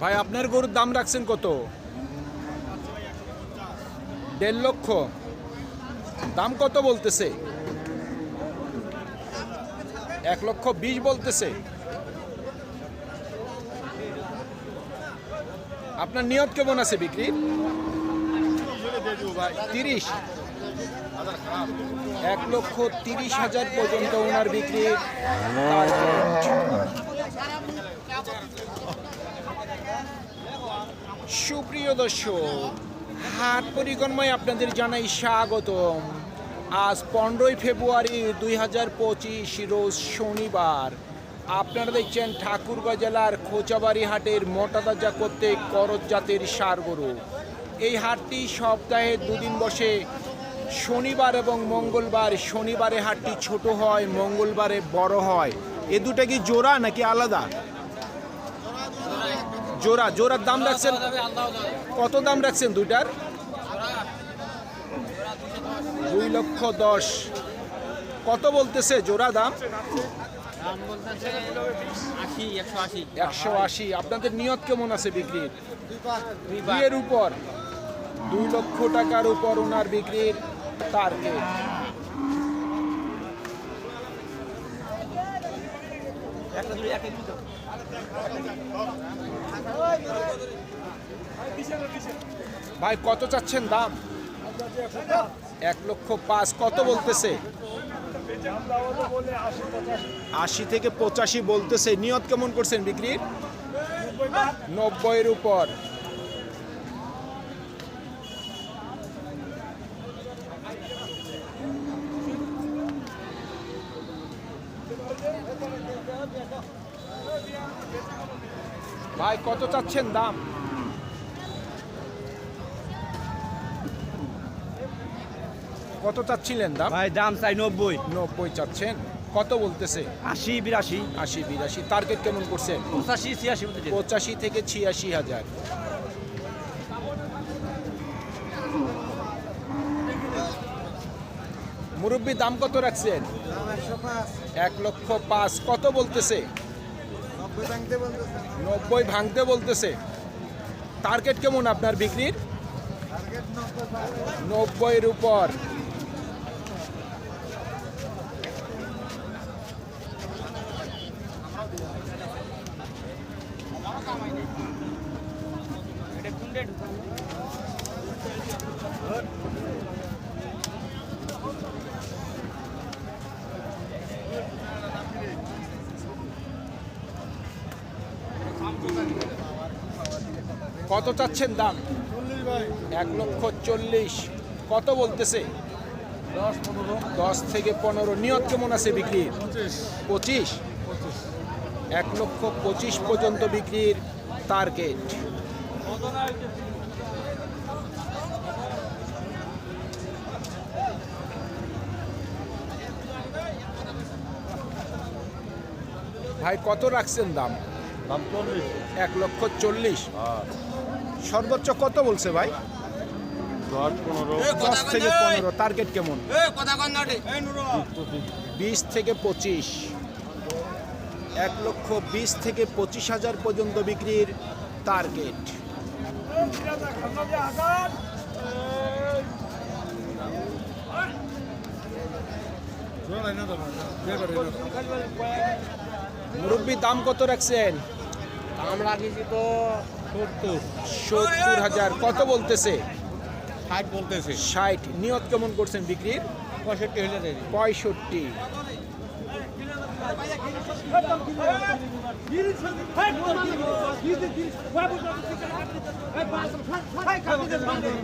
ভাই, আপনার গরুর দাম রাখছেন কত? দেড় লক্ষ। দাম কত বলতেছে? এক লক্ষ বিশ বলতেছে। আপনার নিয়ত কেমন আছে বিক্রির তিরিশ। এক লক্ষ তিরিশ হাজার পর্যন্ত ওনার বিক্রি। সুপ্রিয় দর্শক, হাট পরিক্রমায় আপনাদের জানাই স্বাগতম। আজ পনেরোই ফেব্রুয়ারি দুই হাজার পঁচিশ, রোজ শনিবার। আপনারা দেখছেন ঠাকুরগাঁ জেলার খোঁচাবাড়ি হাটের মোটাতাজা করতে করজ জাতের গরু। এই হাটটি সপ্তাহে দুদিন বসে। শনিবার এবং মঙ্গলবার, শনিবারে হাটটি ছোট হয়, মঙ্গলবারে বড় হয়। এ দুটা কি জোড়া নাকি আলাদা? জোড়া জোড়ার দাম রাখছেন কত দাম রাখছেন দুইটার? দুই লক্ষ দশ। কত বলতেছে জোড়া দাম? একশো আশি। আপনাদের নিয়ত কেমন আছে বিক্রির? দুইয়ের উপর। দুই লক্ষ টাকার উপর ওনার বিক্রির টার্গেট। একটা ভাই, কত চাচ্ছেন দাম? এক লক্ষ পাঁচ, কত বলতেছে? আশি থেকে পঁচাশি বলতেছে। নিয়ত কেমন করছেন বিক্রির? নব্বইয়ের উপর। ভাই কত চাচ্ছেন দাম? কত চাচ্ছিলেন দাম? ভাই দাম চাই নব্বই। নব্বই চাচ্ছেন। কত বলতেছে? আশি বিরাশি। আশি বিরাশি। টার্গেট কেমন করছে? পঁচাশি ছিয়াশি পঁচাশি থেকে ছিয়াশি হাজার। মুরব্বী দাম কত রাখছেন? এক লক্ষ পাঁচ। কত বলতেছে? নব্বই ভাঙতে বলতেছে। টার্গেট কেমন আপনার বিক্রির? নব্বইয়ের উপর। কত চাচ্ছেন দাম? এক লক্ষ চল্লিশ। কত বলতেছে? দশ থেকে পনেরো। নিয়ত কেমন আছে বিক্রির? পঁচিশ। এক লক্ষ পঁচিশ পর্যন্ত বিক্রির টার্গেট ভাই, কত রাখছেন দাম? দাম চল্লিশ। এক লক্ষ চল্লিশ। সর্বোচ্চ কত বলছে ভাই? দশ পনেরো। দশ থেকে পনেরো টার্গেট কেমন? বিশ থেকে পঁচিশ। এক লক্ষ বিশ থেকে পঁচিশ হাজার পর্যন্ত বিক্রির টার্গেট মুরব্বী দাম কত রাখছেন? দাম রাখিছি তো সত্তর। সত্তর হাজার। কত বলতেছে? ষাট বলতেছে। ষাট। নিয়ত কেমন করছেন বিক্রির? পঁয়ষট্টি হলে পঁয়ষট্টি।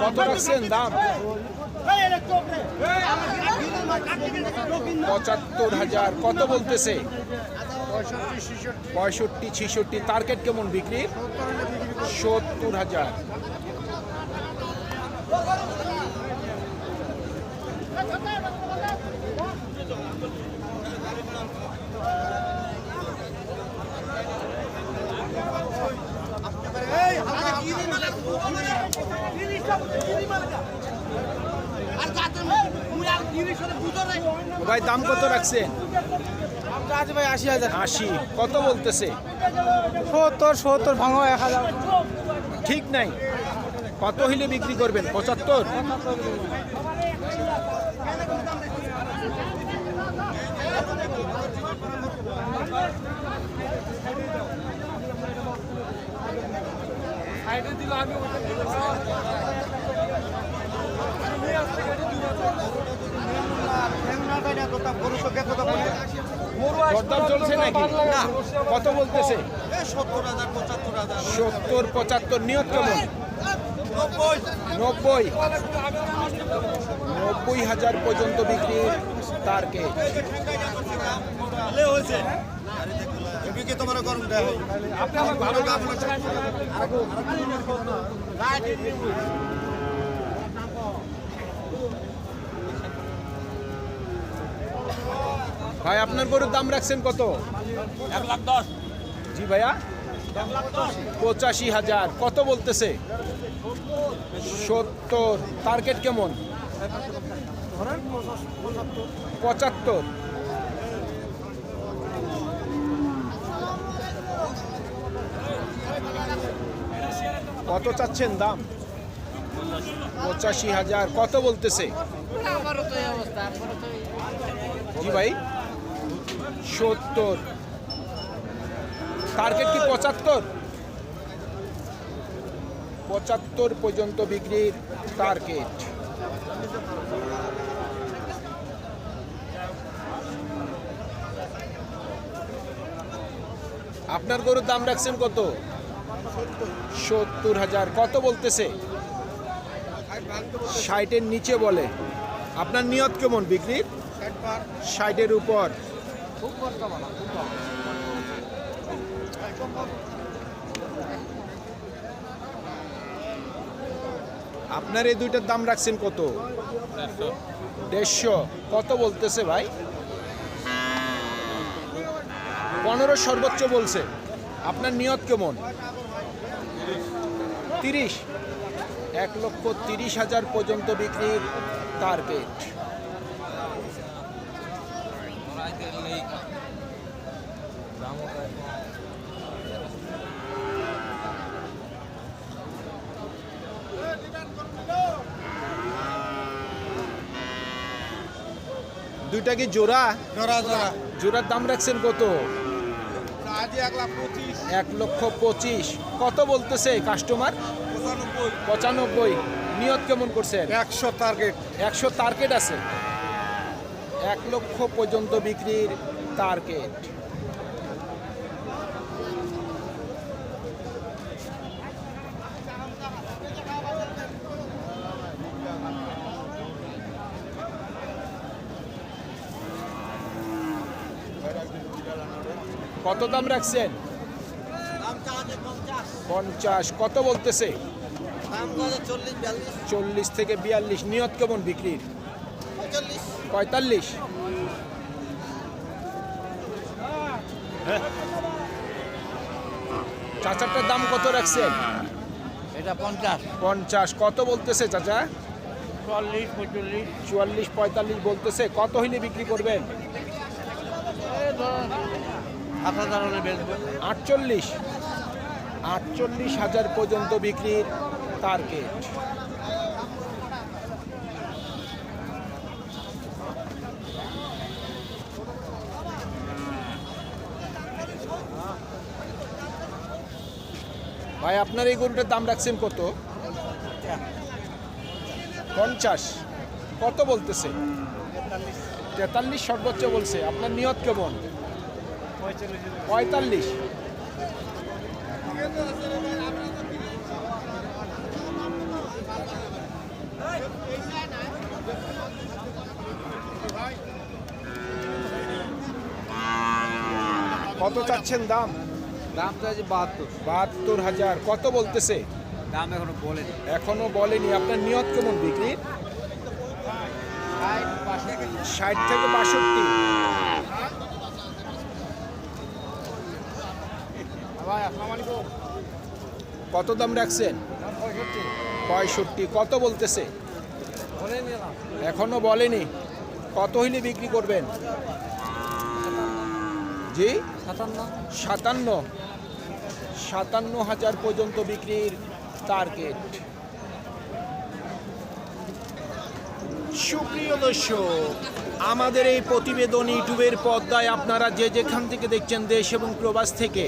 কত রাখছেন দাম? পঁচাত্তর হাজার। কত বলতেছে? পঁয়ষট্টি ছিষট্টি। টার্গেট কেমন বিক্রি? সত্তর হাজার। ভাই দাম কত রাখছেন? আছে ভাই? আশি হাজার। আশি। কত বলতেছে? সত্তর সত্তর ভাঙো এক হাজার। ঠিক নাই। কত হইলে বিক্রি করবেন? পঁচাত্তর? দরদাম চলছে নাকি কত বলতেছে সত্তর পঁচাত্তর নিয়ত কেমন নব্বই নব্বই হাজার পর্যন্ত বিক্রি বিক্রির টার্গেট ভাই আপনার গরুর দাম রাখছেন কত? এক লাখ দশ। জি ভাইয়া? পঁচাশি হাজার। কত বলতেছে? সত্তর। টার্গেট কেমন? পঁচাত্তর। কত চাচ্ছেন দাম? পঁচাশি হাজার। কত বলতেছে? জি ভাই। সত্তর। টার্গেট কি পঁচাত্তর? পঁচাত্তর পর্যন্ত বিক্রির টার্গেট আপনার গরুর দাম রাখছেন কত? সত্তর হাজার। কত বলতেছে? ষাটের নিচে বলে। আপনার নিয়ত কেমন বিক্রির? ষাটের উপর। আপনার এই দুইটার দাম রাখছেন কত? দেড়শো। কত বলতেছে ভাই? পনেরো সর্বোচ্চ বলছে। আপনার নিয়ত কেমন? তিরিশ। এক লক্ষ তিরিশ হাজার পর্যন্ত বিক্রির টার্গেট দুইটা কি জোড়া? জোড়া জোড়া। জোড়ার দাম রাখছেন কত? এক লক্ষ পঁচিশ। কত বলতেছে কাস্টমার পঁচানব্বই। পঁচানব্বই। নিয়ত কেমন করছেন? একশো টার্গেট একশো টার্গেট আছে। এক লক্ষ পর্যন্ত বিক্রির টার্গেট। কত দাম রাখছেন? পঞ্চাশ। কত বলতেছে? চল্লিশ থেকে বিয়াল্লিশ। নিয়ত কেমন বিক্রির? পঁয়তাল্লিশ। চাচারটার দাম কত রাখছেন? এটা পঞ্চাশ। পঞ্চাশ। কত বলতেছে চাচা? চল্লিশ পঁয়তাল্লিশ। চুয়াল্লিশ পঁয়তাল্লিশ বলতেছে। কত হইলে বিক্রি করবেন? আটচল্লিশ। আটচল্লিশ হাজার পর্যন্ত বিক্রির টার্গেট ভাই, আপনার এই গরুটার দাম রাখছেন কত? পঞ্চাশ। কত বলতেছে? তেতাল্লিশ সর্বোচ্চ বলছে। আপনার নিয়ত কেমন? পঁয়তাল্লিশ। কত চাচ্ছেন দাম? দাম তো আছে বাহাত্তর। বাহাত্তর হাজার। কত বলতেছে? দাম এখনও বলেনি। এখনও বলেনি। আপনার নিয়ত কেমন বিক্রি? ষাট থেকে বাষট্টি। কত দাম রাখছেন? পঁয়ষট্টি। কত বলতেছে? বলে এখনও বলেনি। কত হইলে বিক্রি করবেন? জি? সাতান্ন। সাতান্ন। সাতান্ন হাজার পর্যন্ত বিক্রির টার্গেট সুপ্রিয় দর্শক আমাদের এই প্রতিবেদন ইউটিউবের পর্দায় আপনারা যে যেখান থেকে দেখছেন দেশ এবং প্রবাস থেকে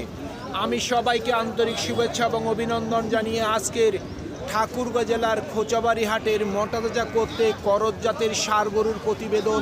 আমি সবাইকে আন্তরিক শুভেচ্ছা এবং অভিনন্দন জানিয়ে আজকের ঠাকুরগাঁ জেলার খোঁচাবাড়ি হাটের মোটাতাজা করতে করজ জাতের সার গরুর প্রতিবেদন